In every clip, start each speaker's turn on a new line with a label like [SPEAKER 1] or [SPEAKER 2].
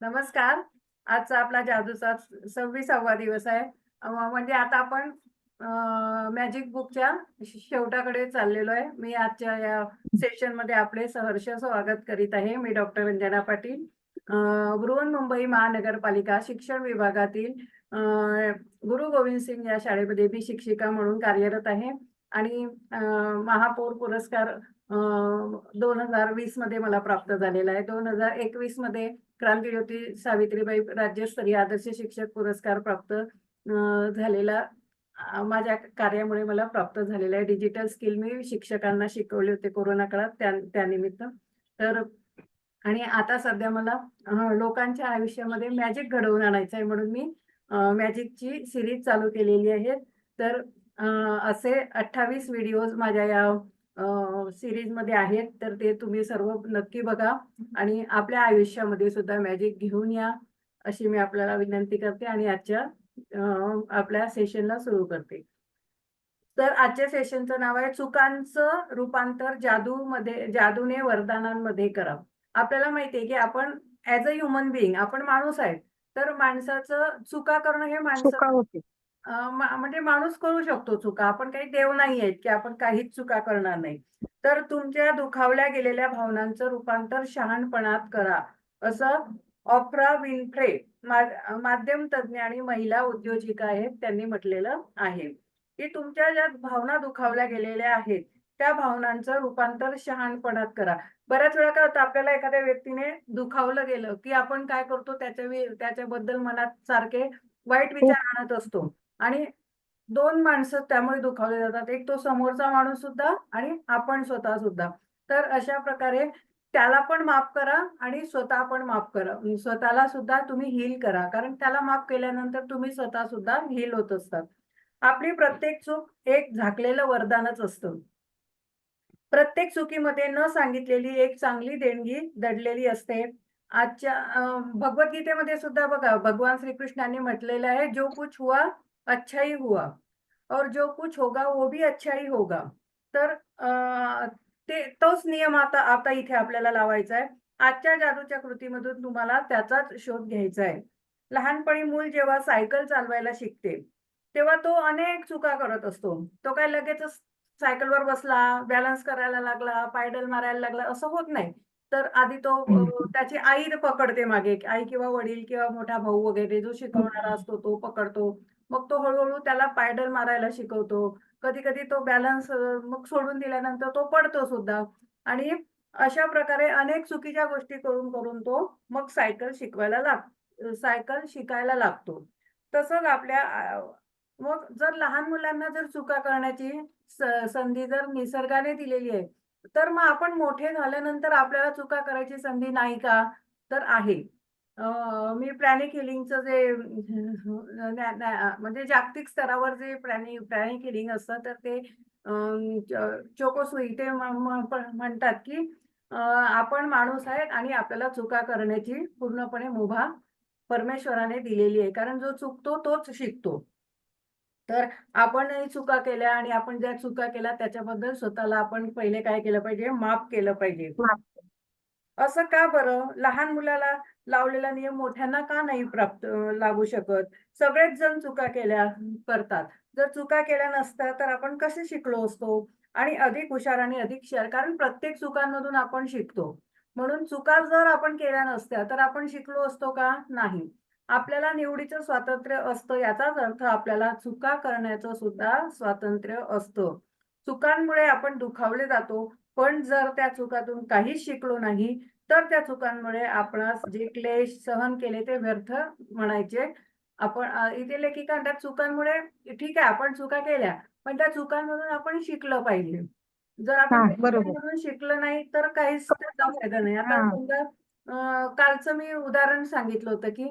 [SPEAKER 1] नमस्कार. आजचा आपला जादूचा सव्वीसावा दिवस आहे. म्हणजे आता आपण मॅजिक बुकच्या शेवटाकडे चाललेलो आहे. मी आजच्या या सेशनमध्ये आपले सहर्ष स्वागत करीत आहे. मी डॉक्टर रंजना पाटील. बृहन मुंबई महानगरपालिका शिक्षण विभागातील गुरु गोविंद सिंग या शाळेमध्ये मी शिक्षिका म्हणून कार्यरत आहे. आणि महापौर पुरस्कार दोन हजार वीसमध्ये मला प्राप्त झालेला आहे. दोन हजार एकवीसमध्ये क्रांतीज्योती सावित्रीबाई राज्यस्तरीय आदर्श शिक्षक पुरस्कार प्राप्त झालेला माझ्या कार्यामुळे मला प्राप्त झालेला आहे. डिजिटल स्किल मी शिक्षकांना शिकवले होते कोरोना काळात त्या त्यानिमित्त तर आणि आता सध्या मला लोकांच्या आयुष्यामध्ये मॅजिक घडवून आणायचं आहे म्हणून मी मॅजिकची सिरीज चालू केलेली आहे. तर असे अठ्ठावीस व्हिडिओज माझ्या या सिरीजमध्ये आहेत तर ते तुम्ही सर्व नक्की बघा आणि आपल्या आयुष्यामध्ये सुद्धा मॅजिक घेऊन या अशी मी आपल्याला विनंती करते आणि आजच्या आपल्या सेशनला सुरू करते. तर आजच्या सेशनचं नाव आहे चुकांचं रूपांतर जादूमध्ये जादूने वरदानांमध्ये करा. आपल्याला माहिती आहे की आपण ऍज अ ह्युमन बिईंग आपण माणूस आहे तर माणसाचं चुका करणं हे माणसं म्हणजे माणूस करू शकतो चुका. आपण काही देव नाही आहेत की आपण काहीच चुका करणार नाही. तर तुमच्या दुखावल्या गेलेल्या भावनांचं रूपांतर शहाणपणात करा. असं ऑफ्रा विन्फ्रे माध्यम तज्ज्ञ आणि महिला उद्योजिका आहेत त्यांनी म्हटलेलं आहे. की तुमच्या ज्या भावना दुखावल्या गेलेल्या आहेत त्या भावनांचं रूपांतर शहाणपणात करा. बऱ्याच वेळा काय होतं आपल्याला एखाद्या व्यक्तीने दुखावलं गेलं की आपण काय करतो त्याच्या त्याच्याबद्दल मनात सारखे वाईट विचार आणत असतो. आणि दोन माणसं त्यामुळे दुखावले जातात. एक तो समोरचा माणूस सुद्धा आणि आपण स्वतः सुद्धा. तर अशा प्रकारे त्याला पण माफ करा आणि स्वतः पण माफ करा. स्वतःला सुद्धा तुम्ही हील करा. कारण त्याला माफ केल्यानंतर तुम्ही स्वतः सुद्धा हील होत असतात. आपली प्रत्येक चूक एक झाकलेलं वरदानच असतं. प्रत्येक चुकीमध्ये न सांगितलेली एक चांगली देणगी दडलेली असते. आजच्या भगवद्गीतेमध्ये सुद्धा बघा भगवान श्रीकृष्णाने म्हटलेलं आहे जो कुछ हुआ अच्छा ही हुआ। और जो कुछ होगा वो भी अच्छा ही होगा। तर ते तोच नियम आता आता इथे आपल्याला लावायचा आहे. आजच्या जादूच्या कृतीमधून तुम्हाला त्याचाच शोध घ्यायचा आहे. लहानपणी मूल जेव्हा सायकल चालवायला शिकते तेव्हा तो अनेक चुका करत असतो. तो काय लगेचच सायकलवर बसला बॅलन्स करायला लागला पायडल मारायला लागला असं होत नाही. तर आधी तो त्याची आई पकडते मागे आई किंवा वडील किंवा मोठा भाऊ वगैरे जो शिकवणारा असतो तो पकडतो. मग तो हळूहळू त्याला पायडल मारायला शिकवतो. कधी कधी तो बॅलन्स मग सोडून दिल्यानंतर तो पडतो सुद्धा. आणि अशा प्रकारे अनेक चुकीच्या गोष्टी करून करून तो मग सायकल शिकवायला लाग सायकल शिकायला लागतो. तसंच आपल्या मग जर लहान मुलांना जर चुका करण्याची संधी जर निसर्गाने दिलेली आहे तर मग आपण मोठे झाल्यानंतर आपल्याला चुका करायची संधी नाही का? तर आहे. मी प्राणिक हिलिंगचं जे म्हणजे जागतिक स्तरावर जे प्राणी प्राणिक हिलिंग असतं तर ते चोकोसुई ते म- म- पण म्हणतात की आपण माणूस आहेत आणि आपल्याला चुका करण्याची पूर्णपणे मुभा परमेश्वराने दिलेली आहे. कारण जो चुकतो तोच शिकतो. तर आपणही चुका केल्या आणि आपण ज्या चुका केल्या त्याच्याबद्दल स्वतःला आपण पहिले काय केलं पाहिजे? माफ केलं पाहिजे. असं का बरं? लहान मुलाला लावलेला नियम मोठ्यांना का नाही प्राप्त लागू शकत? सगळेच जण चुका केल्या करतात. जर चुका केल्या नसत्या तर आपण कसे शिकलो असतो? आणि अधिक हुशार आणि अधिक शेअर कारण प्रत्येक चुकांमधून आपण शिकतो. म्हणून चुका जर आपण केल्या नसत्या तर आपण शिकलो असतो का? नाही. आपल्याला निवडीचं स्वातंत्र्य असतं याचाच अर्थ आपल्याला चुका करण्याचं सुद्धा स्वातंत्र्य असतं. चुकांमुळे आपण दुखावले जातो पण जर त्या चुकातून काहीच शिकलो नाही तर त्या चुकांमुळे आपणास जे क्लेश सहन केले ते व्यर्थ म्हणायचे. आपण इथे लेखिका म्हणतात चुकांमुळे ठीक आहे आपण चुका केल्या पण त्या चुकांमधून आपण शिकलं पाहिजे. जर आपण
[SPEAKER 2] हा,
[SPEAKER 1] शिकलं नाही तर काहीच त्याचा फायदा नाही. आता
[SPEAKER 2] हा.
[SPEAKER 1] समजा कालचं मी उदाहरण सांगितलं होतं की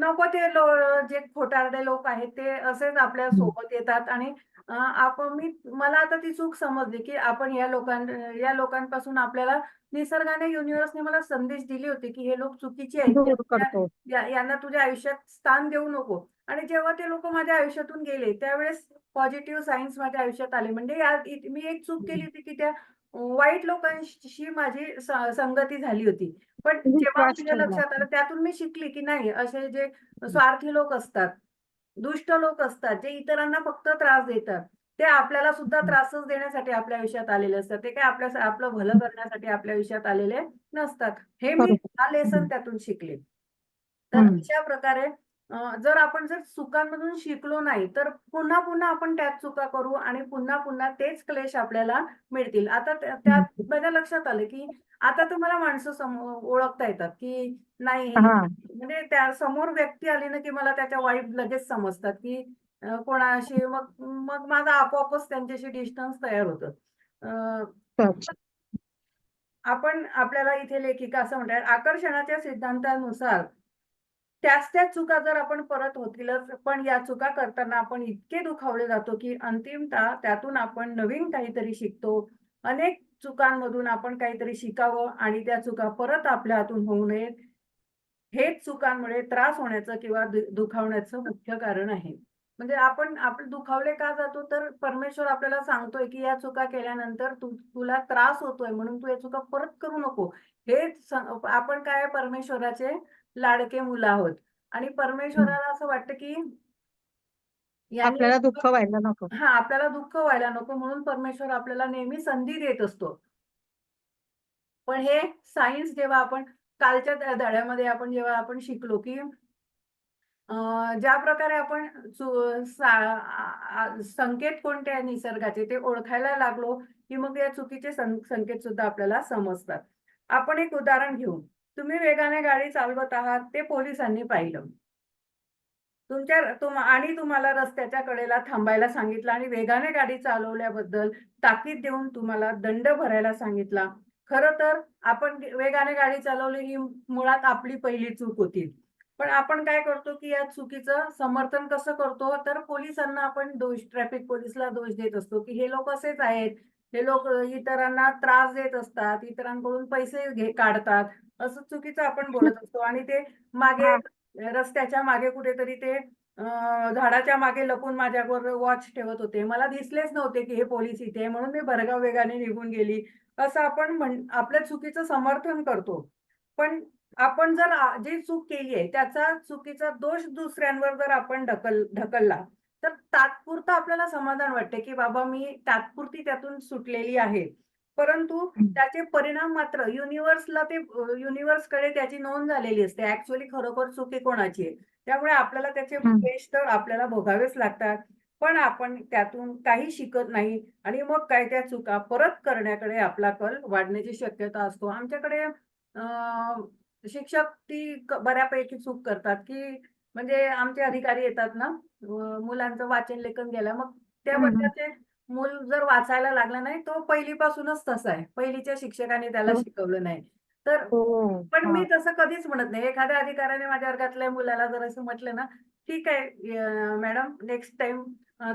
[SPEAKER 1] नको ते लो जे खोटारडे लोक आहेत ते असेच आपल्यासोबत येतात आणि आपण मी मला आता ती चूक समजली की आपण या लोकां या लोकांपासून आपल्याला निसर्गाने युनिव्हर्सने मला संदेश दिली होती की हे लोक चुकीचे आहेत यांना तुझ्या आयुष्यात स्थान देऊ नको. आणि जेव्हा ते लोक माझ्या आयुष्यातून गेले त्यावेळेस पॉझिटिव्ह सायन्स माझ्या आयुष्यात आले. म्हणजे या मी एक चूक केली होती की त्या वाईट लोकांशी माझी संगती झाली होती. पण जेव्हा. लक्षात आलं त्यातून मी शिकली की नाही असे जे स्वार्थी लोक असतात दुष्ट लोक असतात जे इतरांना फक्त त्रास देतात. ते आपल्याला सुद्धा त्रासच देण्यासाठी आपल्या आयुष्यात आलेले असतात. ते काय आपल्या आपलं भलं करण्यासाठी आपल्या आयुष्यात आलेले नसतात. हे मी. हा लेसन. त्यातून शिकले. तर. अशा प्रकारे जर आपण जर चुकांमधून शिकलो नाही तर पुन्हा पुन्हा आपण त्यात चुका करू आणि पुन्हा पुन्हा तेच क्लेश आपल्याला मिळतील. आता त्या- त्यात माझ्या लक्षात आलं की आता तुम्हाला माणसं समोर ओळखता येतात की नाही म्हणजे त्या समोर व्यक्ती आली ना की मला त्याच्या वाईब लगेच समजतात की कोणाशी मग मग माझा आपोआपच त्यांच्याशी डिस्टन्स तयार होतं. आपण आपल्याला इथे लेखिका असं म्हणतात आकर्षणाच्या सिद्धांतानुसार त्याच त्याच चुका जर आपण परत होतीलच पण या चुका करताना आपण इतके दुखावले जातो की अंतिमतः त्यातून आपण नवीन काहीतरी शिकतो. अनेक चुकांमधून आपण काहीतरी शिकावं आणि त्या चुका परत आपल्या हातून होऊ नयेत. हेच चुकांमुळे त्रास होण्याचं किंवा दुखावण्याचं मुख्य कारण आहे. म्हणजे आपण आपण दुखावले का जातो? तर परमेश्वर आपल्याला सांगतोय की या चुका केल्यानंतर तू तुला त्रास होतोय म्हणून तू या चुका परत करू नको. हे आपण काय? परमेश्वराचे लाडके मुलं आहोत. आणि परमेश्वराला असं वाटतं की
[SPEAKER 2] आपल्याला दुःख व्हायला नको.
[SPEAKER 1] हा आपल्याला दुःख व्हायला नको म्हणून परमेश्वर आपल्याला नेहमी संधी देत असतो. पण हे सायन्स जेव्हा आपण कालच्या धड्यामध्ये आपण जेव्हा आपण शिकलो की अं, ज्या प्रकारे आपण संकेत कोणते आहे निसर्गाचे ते ओळखायला लागलो की मग या चुकीचे संकेत सुद्धा आपल्याला समजतात. आपण एक उदाहरण घेऊ. तुम्ही वेगाने गाडी चालवत आहात ते पोलिसांनी पाहिलं. तुमच्या तुम आणि तुम्हाला रस्त्याच्या कडेला थांबायला सांगितलं आणि वेगाने गाडी चालवल्याबद्दल ताकीद देऊन तुम्हाला दंड भरायला सांगितला. खर तर आपण वेगाने गाडी चालवली ही मुळात आपली पहिली चूक होती. पण आपण काय करतो की या चुकीचं समर्थन कसं करतो? तर पोलिसांना आपण दोष ट्रॅफिक पोलिसला दोष देत असतो की हे लोक असेच आहेत. हे लोक इतरांना त्रास देत असतात इतरांकडून पैसे घे काढतात. असं चुकीचं आपण बोलत असतो आणि ते मागे रस्त्याच्या मागे कुठेतरी ते झाडाच्या मागे लपून माझ्यावर वॉच ठेवत होते. मला दिसलेच नव्हते की हे पोलीस इथे आहे, म्हणून मी भरगाव वेगाने निघून गेली. असं आपण म्हण आपल्या चुकीचं समर्थन करतो. पण आपण जर जी चूक केली आहे त्याचा चुकीचा दोष दुसऱ्यांवर जर आपण ढकल ढकलला तर तात्पुरतं आपल्याला समाधान वाटते की बाबा मी तात्पुरती त्यातून सुटलेली आहे. परंतु. त्याचे परिणाम मात्र युनिव्हर्सला ते युनिव्हर्सकडे त्याची नोंद झालेली असते ऍक्च्युअली खरोखर चुकी कोणाची आहे त्यामुळे आपल्याला त्याचे. क्लेश तर आपल्याला भोगावेच लागतात पण आपण त्यातून काही शिकत नाही आणि मग काय त्या चुका परत करण्याकडे आपला कल वाढण्याची शक्यता असतो आमच्याकडे शिक्षक ती बऱ्यापैकी चूक करतात की म्हणजे आमचे अधिकारी येतात ना मुलांचं वाचन लेखन गेलं मग त्या. वर्षाचे मूल जर वाचायला लागला नाही तो पहिलीपासूनच तसा आहे. पहिलीच्या शिक्षकाने त्याला
[SPEAKER 2] हो.
[SPEAKER 1] शिकवलं नाही. तर
[SPEAKER 2] हो
[SPEAKER 1] पण. मी तसं कधीच म्हणत नाही. एखाद्या अधिकाऱ्याने माझ्या वर्गातल्या मुलाला जर असं म्हटलं ना ठीक आहे मॅडम नेक्स्ट टाइम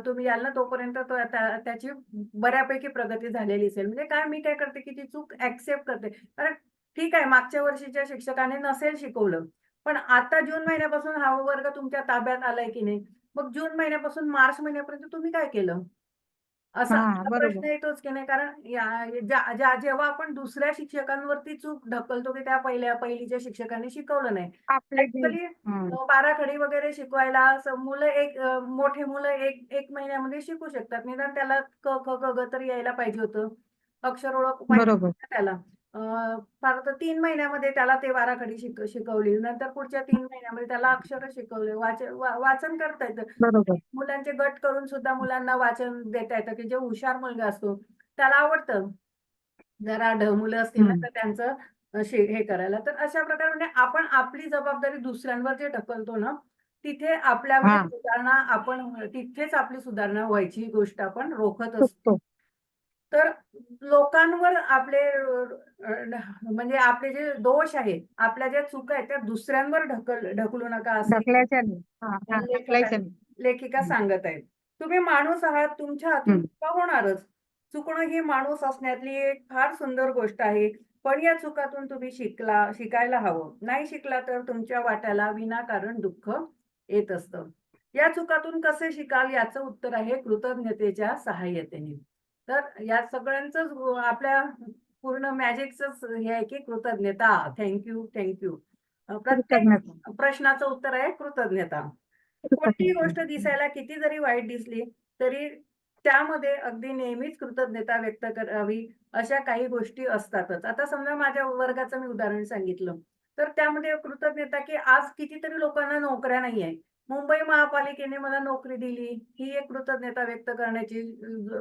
[SPEAKER 1] तुम्ही याल ना तोपर्यंत तो त्या- त्याची बऱ्यापैकी प्रगती झालेली असेल. म्हणजे काय मी काय करते की ती चूक ऍक्सेप्ट करते. कारण ठीक आहे मागच्या वर्षीच्या शिक्षकाने नसेल शिकवलं. पण आता जून महिन्यापासून हा वर्ग तुमच्या ताब्यात आलाय की नाही? मग जून महिन्यापासून मार्च महिन्यापर्यंत तुम्ही काय केलं? असा
[SPEAKER 2] हा,
[SPEAKER 1] असा
[SPEAKER 2] बरोबर.
[SPEAKER 1] प्रश्न येतोच की नाही कारण या- ज्या- ज्या- जेव्हा आपण दुसऱ्या शिक्षकांवरती चूक ढकलतो की त्या पहिल्या पहिलीच्या शिक्षकांनी शिकवलं नाही.
[SPEAKER 2] आपले जे-.
[SPEAKER 1] बाराखडी वगैरे शिकवायला असं मुलं एक अं, मोठे मुलं एक एक महिन्यामध्ये शिकू शकतात. निदान त्याला क ख ग घ तर यायला पाहिजे होतं. अक्षर ओळख पाहिजे
[SPEAKER 2] बरोबर.
[SPEAKER 1] होतं त्याला. फार तर तीन महिन्यामध्ये त्याला ते बाराखडी शिक शिकवली. नंतर पुढच्या तीन महिन्यामध्ये त्याला अक्षर शिकवले. वाच वा- वाचन करता येतं. मुलांचे गट करून सुद्धा मुलांना वाचन देता येतं की जे हुशार मुलगा असतो त्याला आवडतं. जरा ढ मुलं असतील ना. तर त्यांचं हे करायला. तर अशा प्रकारे म्हणजे आपण आपली जबाबदारी दुसऱ्यांवर जे ढकलतो ना तिथे आपल्यामध्ये
[SPEAKER 2] हा.
[SPEAKER 1] सुधारणा आपण तिथेच आपली सुधारणा व्हायची गोष्ट आपण रोखत. असतो. तर लोकांवर आपले म्हणजे आपले जे दोष आहेत आपल्या ज्या चुका आहेत त्या दुसऱ्यांवर ढकल ढकलू नका असं लेखका-. सांगत आहेत. तुम्ही माणूस आहात तुमच्या हातून. चुका होणारच. चुकणं ही माणूस असण्यातली एक फार सुंदर गोष्ट आहे. पण या चुकातून तुम्ही शिकला शिकायला हवं. नाही शिकला तर तुमच्या वाट्याला विनाकारण दुःख येत असतं. या चुकातून कसे शिकाल याचं उत्तर आहे कृतज्ञतेच्या सहाय्यतेने. तर या सगळ्यांच आपल्या पूर्ण मॅजिकच हे आहे की कृतज्ञता. थँक्यू थँक्यू प्रत्येक प्रश्नाचं उत्तर आहे कृतज्ञता. कोणती
[SPEAKER 2] कृतज्ञता.
[SPEAKER 1] गोष्ट दिसायला किती जरी वाईट दिसली तरी त्यामध्ये अगदी नेहमीच कृतज्ञता व्यक्त करावी अशा काही गोष्टी असतातच. आता समजा माझ्या वर्गाचं मी उदाहरण सांगितलं. तर त्यामध्ये कृतज्ञता की आज कितीतरी लोकांना नोकऱ्या नाही आहे मुंबई महापालिकेने मला नोकरी दिली. ही एक कृतज्ञता व्यक्त करण्याची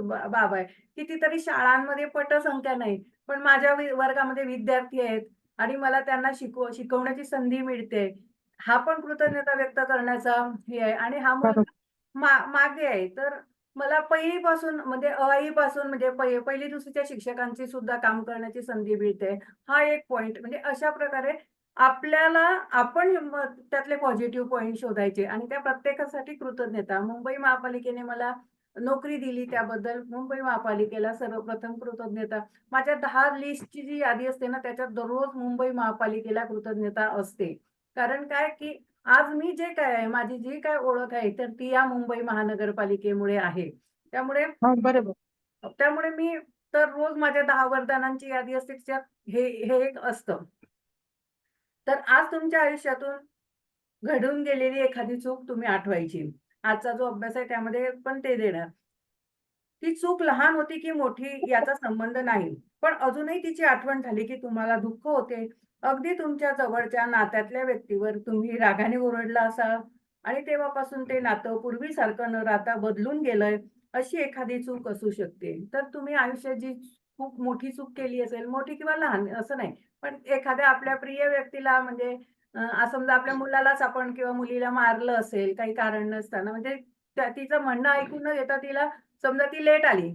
[SPEAKER 1] बाब आहे. कितीतरी शाळांमध्ये पटसंख्या नाही पण माझ्या वर्गामध्ये विद्यार्थी आहेत आणि मला त्यांना शिकव शिकवण्याची संधी मिळते. हा पण कृतज्ञता व्यक्त करण्याचा हे आहे. आणि हा मुलगा मागे आहे. तर मला पहिलीपासून म्हणजे अ पासून म्हणजे पहि- पहिली दुसरीच्या शिक्षकांची सुद्धा काम करण्याची संधी मिळते. हा एक पॉइंट म्हणजे अशा प्रकारे आपल्याला आपण त्यातले पॉझिटिव्ह पॉइंट शोधायचे आणि त्या प्रत्येकासाठी कृतज्ञता. मुंबई महापालिकेने मला नोकरी दिली त्याबद्दल मुंबई महापालिकेला सर्वप्रथम कृतज्ञता. माझ्या दहा लिस्टची जी यादी असते ना त्याच्यात दररोज मुंबई महापालिकेला कृतज्ञता असते. कारण काय की आज मी जे काय आहे माझी जी काय ओळख आहे तर ती या मुंबई महानगरपालिकेमुळे आहे. त्यामुळे
[SPEAKER 2] बरोबर.
[SPEAKER 1] त्यामुळे मी तर रोज माझ्या दहा वरदानांची यादी असते त्याच्यात हे हे एक असतं. तर आज तुमच्या आयुष्यातून घडून गेलेली एखादी चूक तुम्ही आठवायची. आजचा जो अभ्यास आहे त्यामध्ये पण ते देणार. ती चूक लहान होती की मोठी याचा संबंध नाही. पण अजूनही तिची आठवण झाली की तुम्हाला दुःख होते. अगदी तुमच्या जवळच्या नात्यातल्या व्यक्तीवर तुम्ही रागाने ओरडला असाल. आणि तेव्हापासून ते नातं पूर्वीसारखं न राहता बदलून गेलंय. अशी एखादी चूक असू शकते. तर तुम्ही आयुष्यात जी खूप मोठी चूक केली असेल मोठी किंवा लहान असं नाही. पण एखाद्या आपल्या प्रिय व्यक्तीला म्हणजे समजा आपल्या मुलालाच आपण किंवा मुलीला मारलं असेल काही कारण नसताना म्हणजे तिचं म्हणणं ऐकून न घेता तिला समजा ती लेट आली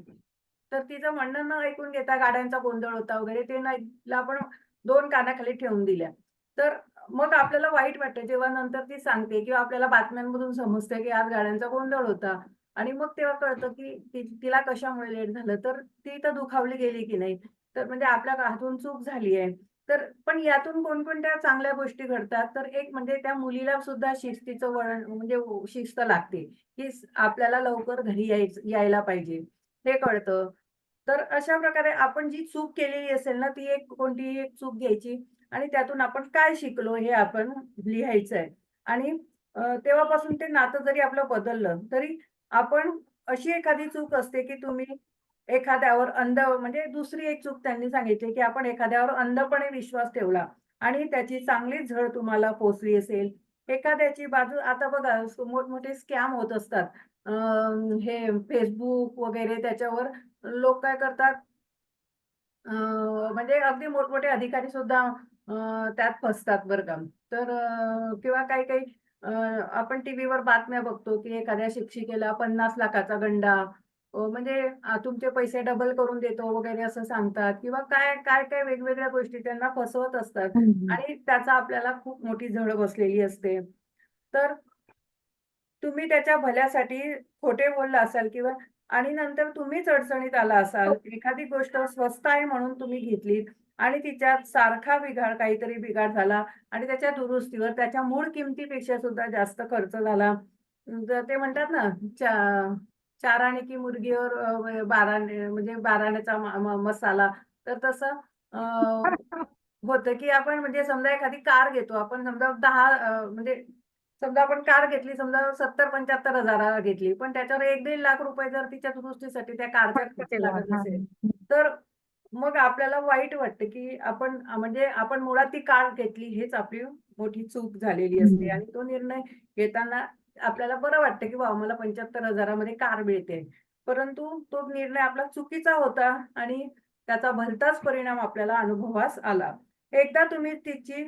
[SPEAKER 1] तर तिचं म्हणणं न ऐकून घेता गाड्यांचा गोंधळ होता वगैरे ते नाही आपण दोन कानाखाली ठेवून दिल्या. तर मग आपल्याला वाईट वाटतं जेव्हा नंतर ती सांगते किंवा आपल्याला बातम्यांमधून समजते की आज गाड्यांचा गोंधळ होता. आणि मग तेव्हा कळतं की ती- तिला कशामुळे लेट झालं तर ती तर दुखावली गेली की नाही? तर म्हणजे आपल्या हातून चूक झाली आहे. तर पण यातून कोणकोणत्या चांगल्या गोष्टी घडतात? तर एक म्हणजे त्या मुलीला सुद्धा शिस्तीचं वळण म्हणजे शिस्त लागते की आपल्याला लवकर घरी यायचं यायला पाहिजे. हे कळतं. तर अशा प्रकारे आपण जी चूक केलेली असेल ना ती एक कोणतीही एक चूक घ्यायची? आणि त्यातून आपण काय शिकलो हे आपण लिहायचं आहे आणि तेव्हापासून ते नातं जरी आपलं बदललं तरी आपण अशी एखादी चूक असते की तुम्ही एखाद्यावर अंध म्हणजे दुसरी एक चूक त्यांनी सांगितली की आपण एखाद्यावर अंधपणे विश्वास ठेवला आणि त्याची चांगलीच झळ तुम्हाला पोचली असेल. एखाद्याची बाजू आता बघा मोठमोठे स्कॅम होत असतात. हे फेसबुक वगैरे त्याच्यावर लोक काय करतात? म्हणजे अगदी मोठमोठे अधिकारी सुद्धा त्यात फसतात बरं का. तर किंवा काही काही आपण टीव्हीवर बातम्या बघतो की एखाद्या शिक्षिकेला पन्नास लाखाचा गंडा म्हणजे तुमचे पैसे डबल करून देतो वगैरे असं सांगतात किंवा काय काय काय वेगवेगळ्या गोष्टी त्यांना फसवत असतात. आणि त्याचा आपल्याला खूप मोठी झळ बसलेली असते. तर तुम्ही त्याच्या भल्यासाठी खोटे बोलला असाल किंवा आणि नंतर तुम्हीच अडचणीत आला असाल एखादी गोष्ट स्वस्त आहे म्हणून तुम्ही घेतलीत आणि तिच्यात सारखा बिघाड काहीतरी बिघाड झाला आणि त्याच्या दुरुस्तीवर त्याच्या मूळ किमतीपेक्षा सुद्धा जास्त खर्च झाला. ते म्हणतात ना चार आणे की मुर्गीवर अ, बाराणे म्हणजे बाराण्याचा मसाला तर तसं होतं की आपण म्हणजे समजा एखादी कार घेतो आपण समजा दहा म्हणजे समजा आपण कार घेतली समजा सत्तर पंच्याहत्तर हजाराला घेतली पण त्याच्यावर एक दीड लाख रुपये जर तिच्या दुरुस्तीसाठी त्या कारच्या
[SPEAKER 2] खर्च.
[SPEAKER 1] लागत. असेल तर मग आपल्याला वाईट वाटतं की आपण म्हणजे आपण मुळात ती कार घेतली हेच आपली मोठी चूक झालेली असते. आणि तो निर्णय घेताना आपल्याला बरं वाटतं की वा मला पंच्याहत्तर हजारामध्ये कार मिळते. परंतु तो निर्णय आपला चुकीचा होता आणि त्याचा भलताच परिणाम आपल्याला अनुभवास आला. एकदा तुम्ही तिची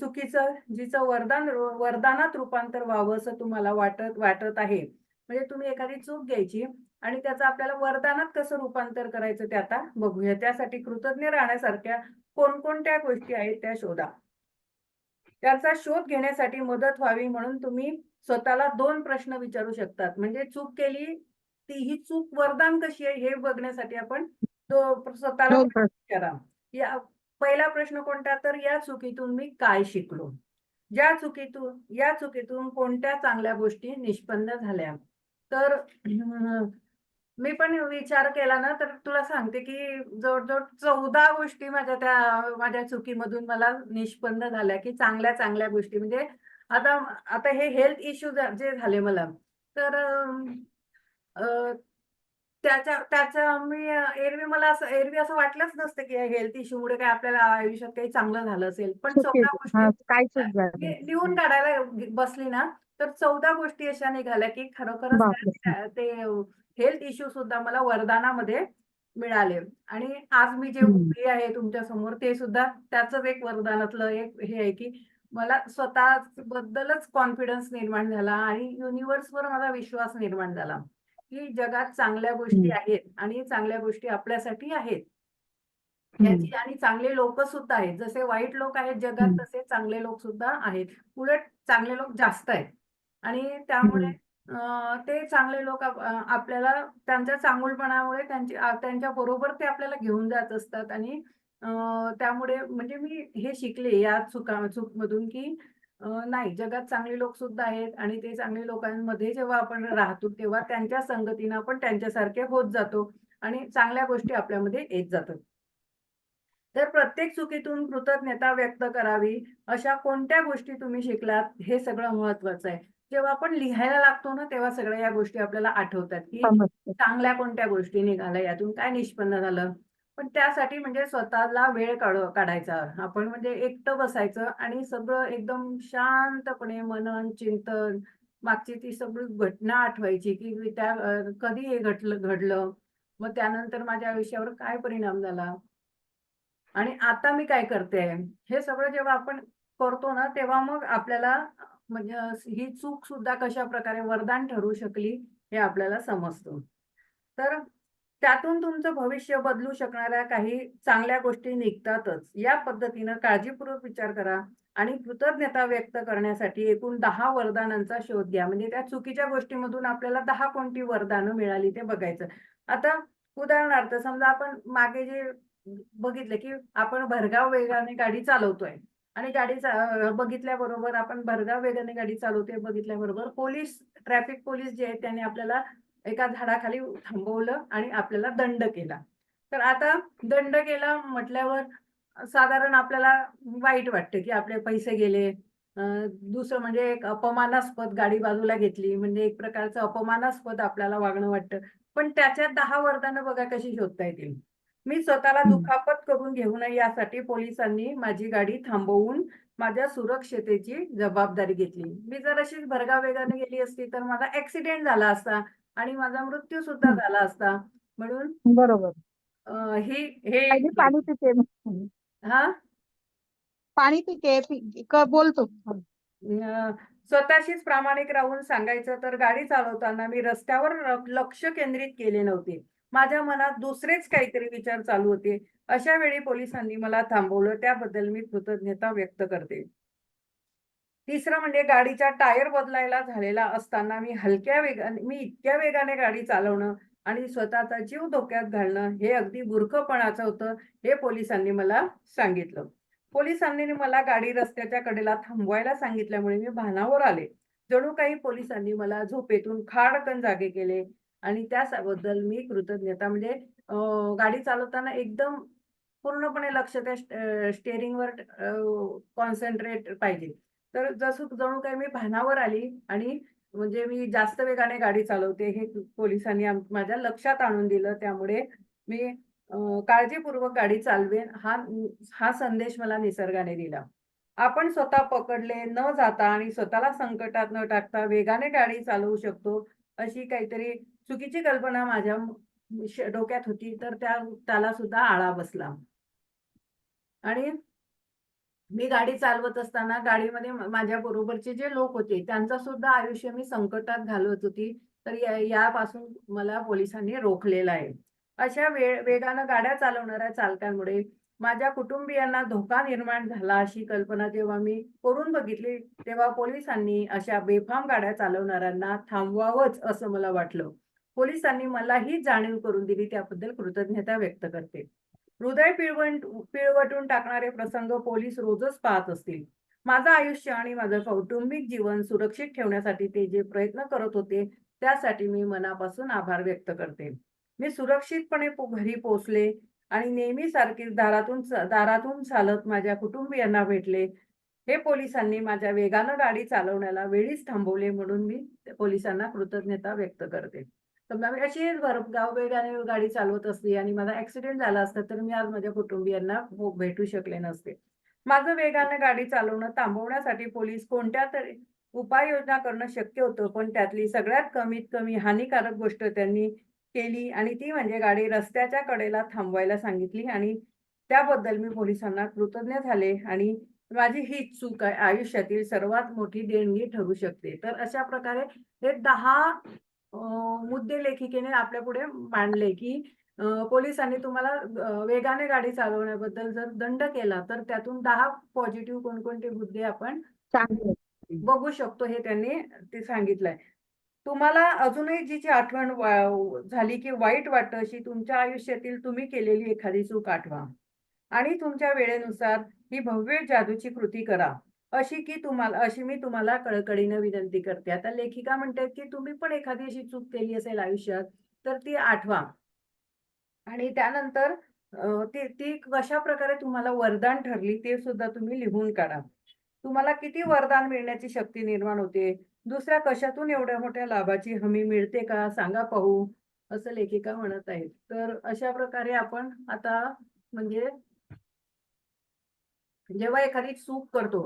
[SPEAKER 1] चुकीचं जिचं वरदान वरदानात रूपांतर व्हावं असं तुम्हाला वाटत वाटत आहे म्हणजे तुम्ही एखादी चूक घ्यायची आणि त्याचं आपल्याला वरदानात कसं रूपांतर करायचं ते आता बघूया. त्यासाठी कृतज्ञ राहण्यासारख्या कोणकोणत्या गोष्टी आहेत त्या शोधा. त्याचा शोध घेण्यासाठी मदत व्हावी म्हणून तुम्ही स्वतःला दोन प्रश्न विचारू शकतात. म्हणजे चूक केली ती ही चूक वरदान कशी आहे हे बघण्यासाठी आपण तो स्वतःला प्रश्न
[SPEAKER 2] प्रश्न.
[SPEAKER 1] विचारा. या पहिला प्रश्न कोणता? तर या चुकीतून मी काय शिकलो? ज्या चुकीतून या चुकीतून कोणत्या चांगल्या गोष्टी निष्पन्न झाल्या? तर मी पण विचार केला ना तर तुला सांगते की जवळजवळ चौदा गोष्टी माझ्या त्या माझ्या चुकीमधून मला निष्पन्न झाल्या की चांगल्या चांगल्या गोष्टी. म्हणजे आता आता हे हेल्थ इश्यू जे झाले मला तर त्याच्या त्याच्या मी एरवी मला असं एरवी असं वाटलंच नसतं की हेल्थ इश्यू मुळे काय आपल्याला आयुष्यात काही चांगलं झालं असेल. पण चौदा गोष्टी लिहून काढायला बसली ना तर चौदा गोष्टी अशा निघाल्या की खरोखरच ते हेल्थ इश्यू सुद्धा मला वरदानामध्ये मिळाले. आणि आज मी जे. उभी आहे तुमच्यासमोर ते सुद्धा त्याचंच एक वरदानातलं एक हे आहे की मला स्वतः बद्दलच कॉन्फिडन्स निर्माण झाला आणि युनिव्हर्सवर माझा विश्वास निर्माण झाला की जगात चांगल्या गोष्टी. आहेत आणि चांगल्या गोष्टी आपल्यासाठी आहेत. याची आणि चांगले लोक सुद्धा आहेत जसे वाईट लोक आहेत जगात. तसे चांगले लोक सुद्धा आहेत उलट चांगले लोक जास्त आहेत आणि त्यामुळे ते चांगले लोक आपल्याला त्यांच्या चांगुलपणामुळे त्यांच्या बरोबर ते आपल्याला घेऊन जात असतात आणि त्यामुळे म्हणजे मी हे शिकले या चुका चूकमधून की नाही जगात चांगले लोक सुद्धा आहेत आणि ते चांगले लोकांमध्ये जेव्हा आपण राहतो तेव्हा त्यांच्या संगतीनं आपण त्यांच्यासारखे होत जातो आणि चांगल्या गोष्टी आपल्यामध्ये येत जातात. तर प्रत्येक चुकीतून कृतज्ञता व्यक्त करावी अशा कोणत्या गोष्टी तुम्ही शिकलात हे सगळं महत्वाचं आहे. जेव्हा आपण लिहायला लागतो ना तेव्हा सगळ्या या गोष्टी आपल्याला आठवतात की चांगल्या कोणत्या गोष्टी निघाल्या यातून काय निष्पन्न झालं? पण त्यासाठी म्हणजे स्वतःला वेळ काढ काढायचा. आपण म्हणजे एकटं बसायचं आणि सगळं एकदम शांतपणे मनन चिंतन मागची ती सगळी घटना आठवायची की त्या कधी हे घडलं घडलं? मग त्यानंतर माझ्या आयुष्यावर काय परिणाम झाला? आणि आता मी काय करते? हे सगळं जेव्हा आपण करतो ना तेव्हा मग आपल्याला म्हणजे ही चूक सुद्धा कशा प्रकारे वरदान ठरू शकली हे आपल्याला समजतं. तर त्यातून तुमचं भविष्य बदलू शकणाऱ्या काही चांगल्या गोष्टी निघतातच. या पद्धतीनं काळजीपूर्वक विचार करा आणि कृतज्ञता व्यक्त करण्यासाठी एकूण दहा वरदानांचा शोध घ्या. म्हणजे त्या चुकीच्या गोष्टीमधून आपल्याला दहा कोणती वरदानं मिळाली ते बघायचं. आता उदाहरणार्थ समजा आपण मागे जे बघितलं की आपण भरगाव वेगाने गाडी चालवतोय आणि गाडी बघितल्याबरोबर आपण भरगाव वेगाने गाडी चालवतोय बघितल्याबरोबर पोलीस ट्रॅफिक पोलीस जे आहेत त्यांनी आपल्याला एका झाडाखाली थांबवलं आणि आपल्याला दंड केला. तर आता दंड केला म्हटल्यावर साधारण आपल्याला वाईट वाटतं की आपले पैसे गेले. दुसरं म्हणजे एक अपमानास्पद गाडी बाजूला घेतली म्हणजे एक प्रकारचं अपमानास्पद आपल्याला वागणं वाटतं. पण त्याच्यात दहा वरदानं बघा कशी शोधता येतील. मी स्वतःला. दुखापत करून घेऊ नये यासाठी पोलिसांनी माझी गाडी थांबवून माझ्या सुरक्षतेची जबाबदारी घेतली. मी जर अशीच भरगाव वेगाने गेली असती तर माझा ऍक्सिडेंट झाला असता. आणि माझा मृत्यू सुद्धा. झाला असता. म्हणून
[SPEAKER 2] बरोबर.
[SPEAKER 1] अं, ही हे
[SPEAKER 2] पाणी पिते. मी.
[SPEAKER 1] हा?
[SPEAKER 2] पाणी पिते पि- क- बोलतो.
[SPEAKER 1] अं, स्वतःशीच प्रामाणिक राहून सांगायचं तर गाडी चालवताना मी रस्त्यावर र- लक्ष केंद्रित केले नव्हते. माझ्या मनात दुसरेच काहीतरी विचार चालू होते. अशा वेळी पोलिसांनी मला थांबवलं. त्याबद्दल मी कृतज्ञता व्यक्त करते. तिसरं म्हणजे गाडीचा टायर बदलायला झालेला असताना मी हलक्या वेगाने मी इतक्या वेगाने गाडी चालवणं आणि स्वतःचा जीव धोक्यात घालणं हे अगदी बुरखपणाचं होतं हे पोलिसांनी मला सांगितलं. पोलिसांनी मला गाडी रस्त्याच्या कडेला थांबवायला सांगितल्यामुळे मी भानावर आले. जणू काही पोलिसांनी मला झोपेतून खाडकन जागे केले आणि त्याबद्दल मी कृतज्ञता म्हणजे गाडी चालवताना एकदम पूर्णपणे लक्ष त्या स्टेअरिंगवर कॉन्सन्ट्रेट पाहिजे. तर जसं जणू काही मी भानावर आली आणि म्हणजे मी जास्त वेगाने गाडी चालवते हे पोलिसांनी माझ्या लक्षात आणून दिलं त्यामुळे मी काळजीपूर्वक गाडी चालवेन हा हा संदेश मला निसर्गाने दिला. आपण स्वतः पकडले न जाता आणि स्वतःला संकटात न टाकता वेगाने गाडी चालवू शकतो अशी काहीतरी चुकीची कल्पना माझ्या डोक्यात होती तर त्या त्याला सुद्धा आळा बसला. आणि मी गाडी चालवत असताना गाडीमध्ये माझ्या बरोबरचे जे लोक होते त्यांचं सुद्धा आयुष्य मी संकटात घालवत होती. तर या- यापासून मला पोलिसांनी रोखलेलं आहे. अशा वे वेगानं गाड्या चालवणाऱ्या चालकांमुळे माझ्या कुटुंबियांना धोका निर्माण झाला अशी कल्पना जेव्हा मी करून बघितली तेव्हा पोलिसांनी अशा बेफाम गाड्या चालवणाऱ्यांना थांबवावंच असं मला वाटलं. पोलिसांनी मला ही जाणीव करून दिली त्याबद्दल कृतज्ञता व्यक्त करते. हृदय पिळवण पिळवटून टाकणारे प्रसंग पोलीस रोजच पाहत असतील. माझं आयुष्य आणि माझं कौटुंबिक जीवन सुरक्षित ठेवण्यासाठी ते जे प्रयत्न करत होते त्यासाठी मी मनापासून आभार व्यक्त करते. मी सुरक्षितपणे घरी पोहोचले आणि नेहमी सारखीच दारातून दारातून चालत माझ्या कुटुंबियांना भेटले. हे पोलिसांनी माझ्या वेगानं गाडी चालवण्याला वेळीच थांबवले म्हणून मी पोलिसांना कृतज्ञता व्यक्त करते. समजा मी अशी भरगाव वेगाने गाडी चालवत असली आणि माझा ऍक्सिडेंट झाला असता तर मी आज माझ्या कुटुंबियांना हो, भेटू शकले नसते. माझं वेगाने गाडी चालवणं थांबवण्यासाठी पोलीस कोणत्या तरी उपाययोजना करणं शक्य होतं? पण त्यातली सगळ्यात कमीत कमी हानिकारक गोष्ट त्यांनी केली आणि ती म्हणजे गाडी रस्त्याच्या कडेला थांबवायला सांगितली आणि त्याबद्दल मी पोलिसांना कृतज्ञ झाले आणि माझी ही चूक आहे आयुष्यातील सर्वात मोठी देणगी ठरू शकते. तर अशा प्रकारे हे दहा मुद्दे लेखिकेने आपल्या पुढे मांडले की पोलिसांनी तुम्हाला वेगाने गाडी चालवण्याबद्दल जर दंड केला तर त्यातून दहा पॉझिटिव्ह कोणकोणते मुद्दे आपण बघू शकतो हे त्यांनी ते सांगितलंय. तुम्हाला अजूनही जिची आठवण झाली की वाईट वाटतं अशी तुमच्या आयुष्यातील तुम्ही केलेली एखादी चूक आठवा. आणि तुमच्या वेळेनुसार ही भव्य जादूची कृती करा. अशी की तुम्हाला अशी मी तुम्हाला कळकळीनं विनंती करते. आता लेखिका म्हणतात की तुम्ही पण एखादी अशी चूक केली असेल आयुष्यात तर ती आठवा. आणि त्यानंतर ती ती कशा प्रकारे तुम्हाला वरदान ठरली ते सुद्धा तुम्ही लिहून काढा. तुम्हाला किती वरदान मिळण्याची शक्ती निर्माण होते? दुसऱ्या कशातून एवढ्या मोठ्या लाभाची हमी मिळते का? सांगा पाहू असं लेखिका म्हणत आहेत. तर अशा प्रकारे आपण आता म्हणजे जेव्हा एखादी चूक करतो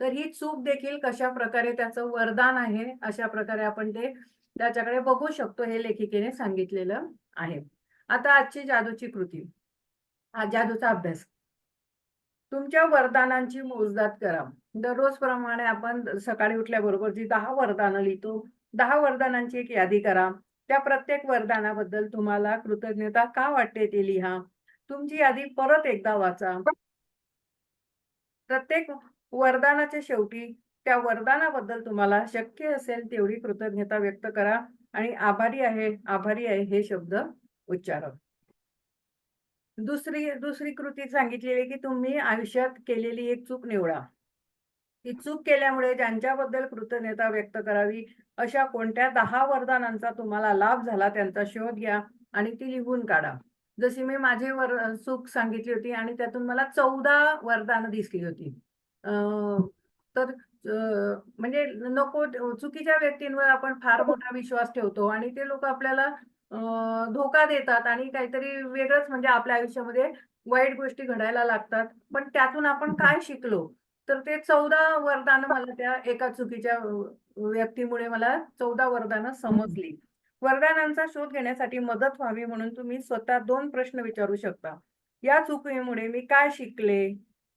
[SPEAKER 1] तर ही चूक देखील कशा प्रकारे त्याचं वरदान आहे अशा प्रकारे आपण ते त्याच्याकडे बघू शकतो हे लेखिकेने सांगितलेलं आहे. आता आजची जादूची कृती. हा जादूचा अभ्यास. तुमच्या वरदानांची मोजदाद करा. दररोज प्रमाणे आपण सकाळी उठल्याबरोबर जी दहा वरदानं लिहितो दहा वरदानांची एक यादी करा. त्या प्रत्येक वरदानाबद्दल तुम्हाला कृतज्ञता का वाटते ते लिहा. तुमची यादी परत एकदा वाचा. प्रत्येक वरदानाच्या शेवटी त्या वरदानाबद्दल तुम्हाला शक्य असेल तेवढी कृतज्ञता व्यक्त करा. आणि आभारी आहे आभारी आहे हे शब्द उच्चारा दुसरी दुसरी कृती सांगितलेली की तुम्ही आयुष्यात केलेली एक चूक निवडा. ती चूक केल्यामुळे ज्यांच्याबद्दल कृतज्ञता व्यक्त करावी अशा कोणत्या दहा वरदानांचा तुम्हाला लाभ झाला त्यांचा शोध घ्या आणि ती लिहून काढा. जशी मी माझी वर चूक सांगितली होती आणि त्यातून मला चौदा वरदानं दिसली होती. तर म्हणजे नको चुकीच्या व्यक्तींवर आपण फार मोठा विश्वास ठेवतो आणि ते लोक आपल्याला धोका देतात आणि काहीतरी वेगळंच म्हणजे आपल्या आयुष्यामध्ये वाईट गोष्टी घडायला लागतात. पण त्यातून आपण काय शिकलो? तर ते चौदा वरदानं मला त्या एका चुकीच्या व्यक्तीमुळे मला चौदा वरदानं समजली. वरदानांचा शोध घेण्यासाठी मदत व्हावी म्हणून तुम्ही स्वतः दोन प्रश्न विचारू शकता. या चुकीमुळे मी काय शिकले?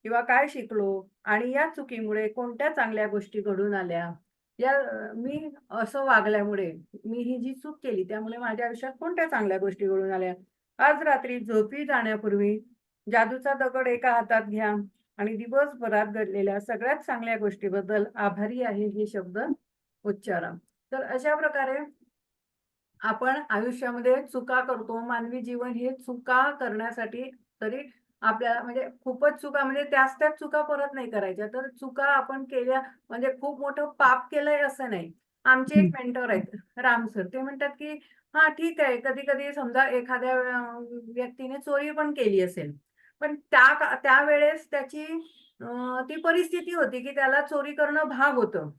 [SPEAKER 1] किंवा काय शिकलो आणि या चुकीमुळे कोणत्या चांगल्या गोष्टी घडून आल्या? या मी असं वागल्यामुळे मी ही जी चूक केली त्यामुळे माझ्या आयुष्यात कोणत्या चांगल्या गोष्टी घडून आल्या? आज रात्री झोपी जाण्यापूर्वी जादूचा दगड एका हातात घ्या आणि दिवसभरात घडलेल्या सगळ्यात चांगल्या गोष्टीबद्दल आभारी आहे हे शब्द उच्चारा. तर अशा प्रकारे आपण आयुष्यामध्ये चुका करतो. मानवी जीवन हे चुका करण्यासाठी तरी आपल्याला म्हणजे खूपच चुका म्हणजे त्याच त्याच चुका परत नाही करायच्या. तर चुका आपण केल्या म्हणजे खूप मोठं पाप केलंय असं नाही. आमचे एक मेंटर आहेत राम सर ते म्हणतात की हा ठीक आहे. कधी कधी समजा एखाद्या व्यक्तीने चोरी पण केली असेल. पण त्या त्यावेळेस त्याची ती परिस्थिती होती की त्याला चोरी करणं भाग होतं.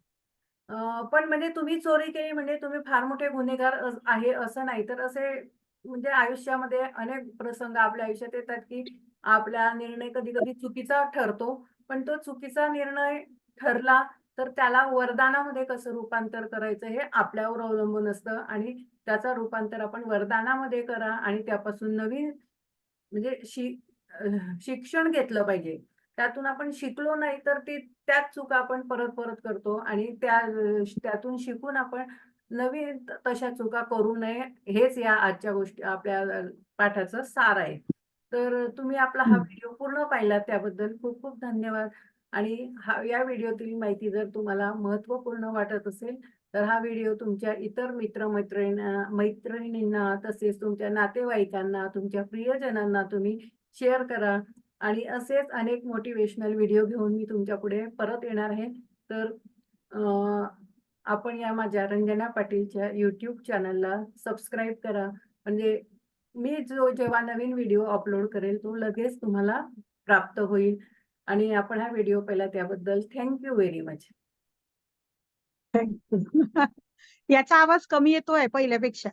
[SPEAKER 1] पण म्हणजे तुम्ही चोरी केली म्हणजे तुम्ही फार मोठे गुन्हेगार आहे असं नाही. तर असे म्हणजे आयुष्यामध्ये अनेक प्रसंग आपल्या आयुष्यात येतात की आपला निर्णय कधी कधी चुकीचा ठरतो पण तो चुकीचा निर्णय ठरला तर त्याला वरदानामध्ये कसं रूपांतर करायचं हे आपल्यावर अवलंबून असतं आणि त्याचा रूपांतर आपण वरदानामध्ये करा आणि त्यापासून नवीन म्हणजे शि शिक्षण घेतलं पाहिजे. त्यातून आपण शिकलो नाही तर ती त्याच चुका आपण परत परत करतो आणि त्या त्यातून शिकून आपण नवीन तशा चुका करू नये हेच या आजच्या गोष्टी आपल्या पाठाचं सार आहे. तर तुम्ही आपला हा. व्हिडिओ पूर्ण पाहिला त्याबद्दल खूप खूप धन्यवाद. आणि हा या व्हिडिओतील माहिती जर तुम्हाला महत्त्वपूर्ण वाटत असेल तर हा व्हिडिओ तुमच्या इतर मित्र मैत्रिणींना तसेच तुमच्या नातेवाईकांना तुमच्या प्रियजनांना तुम्ही शेअर करा. आणि असेच अनेक मोटिवेशनल व्हिडिओ घेऊन मी तुमच्यापुढे परत येणार आहे. तर आपण या माझ्या रंजना पाटीलच्या यूट्यूब चॅनलला सबस्क्राईब करा. म्हणजे मी जो जेव्हा नवीन व्हिडिओ अपलोड करेल तो लगेच तुम्हाला प्राप्त होईल. आणि आपण हा व्हिडिओ पहिला त्याबद्दल थँक्यू व्हेरी मच
[SPEAKER 2] याचा आवाज कमी येतोय पहिल्यापेक्षा.